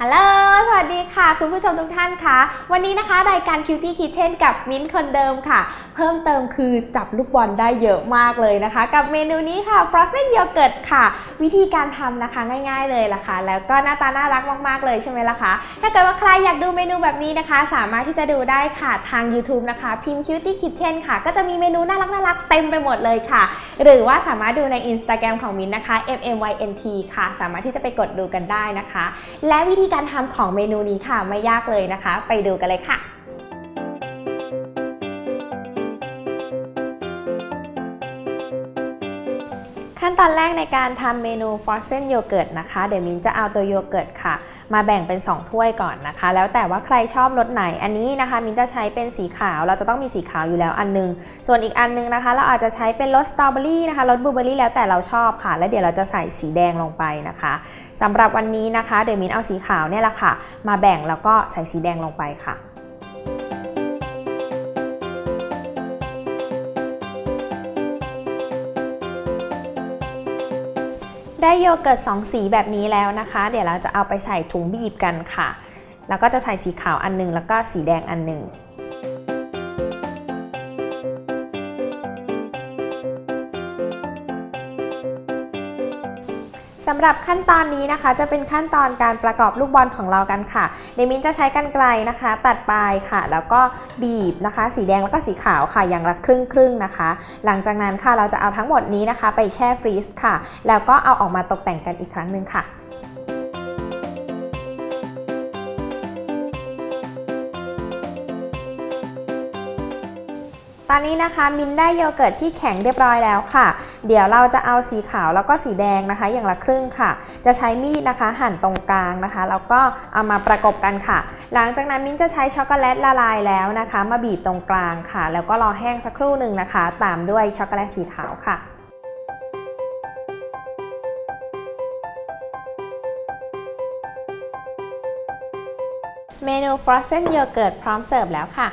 ฮัลโหล สวัสดีค่ะ คุณผู้ชมทุกท่านคะ วันนี้นะคะ รายการ Cutie Kitchen กับมิ้นท์คนเดิมค่ะ เพิ่มเติมคือจับลูกบอลได้เยอะมากเลยนะคะ กับเมนูนี้ค่ะ frozen yogurt ค่ะ วิธีการทำนะคะง่ายๆเลยล่ะค่ะ แล้วก็หน้าตาน่ารักมากๆเลยใช่ไหมล่ะคะ ถ้าเกิดว่าใครอยากดูเมนูแบบนี้นะคะ สามารถที่จะดูได้ค่ะทาง YouTube นะคะ พิมพ์ Cutie Kitchen ค่ะ ก็จะมีเมนูน่ารักๆเต็มไปหมดเลยค่ะ หรือว่าสามารถดูใน Instagram ของมิ้นท์นะคะ mmynt ค่ะ สามารถที่จะไปกดดูกันได้นะคะ และวิธีการทำของเมนูนี้ค่ะ ไม่ยากเลยนะคะ ไปดูกันเลยค่ะ ขั้นตอนแรกในการทำเมนู frozen yogurt นะคะ เดี๋ยวมินจะเอาตัวโยเกิร์ตค่ะ มาแบ่งเป็น 2 ถ้วยก่อนนะคะ แล้วแต่ว่าใครชอบรสไหนอันนี้นะคะ มินจะใช้เป็นสีขาวเราจะต้องมีสีขาวอยู่แล้วอันนึง ส่วนอีกอันนึงนะคะ เราอาจจะใช้เป็นรสสตรอเบอรี่นะคะรสบลูเบอรี่แล้วแต่เราชอบค่ะ แล้วเดี๋ยวเราจะใส่สีแดงลงไปนะคะสำหรับวันนี้นะคะ เดี๋ยวมินเอาสีขาวเนี่ยแหละค่ะ มาแบ่งแล้วก็ใส่สีแดงลงไปค่ะ ได้โยเกิร์ต2สีแบบนี้แล้วนะคะ เดี๋ยวเราจะเอาไปใส่ถุงบีบกันค่ะ แล้วก็จะใส่สีขาวอันหนึงแล้วก็สีแดงอันหนึง สำหรับขั้นตอนนี้นะคะ จะเป็นขั้นตอนการประกอบลูกบอลของเรากันค่ะ เดมินจะใช้กรรไกรนะคะ ตัดปลายค่ะ แล้วก็บีบนะคะ สีแดงแล้วก็สีขาวค่ะอย่างละครึ่งครึ่งๆนะคะ หลังจากนั้นค่ะเราจะเอาทั้งหมดนี้นะคะ ไปแช่ฟรีซค่ะ แล้วก็เอาออกมาตกแต่งกันอีกครั้งหนึ่งค่ะ ตอนนี้นะคะมินได้โยเกิร์ตที่แข็งเรียบร้อยแล้วค่ะ เดี๋ยวเราจะเอาสีขาวแล้วก็สีแดงนะคะ อย่างละครึ่งค่ะ จะใช้มีดนะคะหั่นตรงกลางนะคะแล้วก็เอามาประกบกันค่ะ หลังจากนั้นมินจะใช้ช็อกโกแลตละลายแล้วนะคะ มาบีบตรงกลางค่ะ แล้วก็รอแห้งสักครู่หนึ่งนะคะ ตามด้วยช็อกโกแลตสีขาวค่ะเมนู frozen yogurt พร้อมเสิร์ฟแล้วค่ะ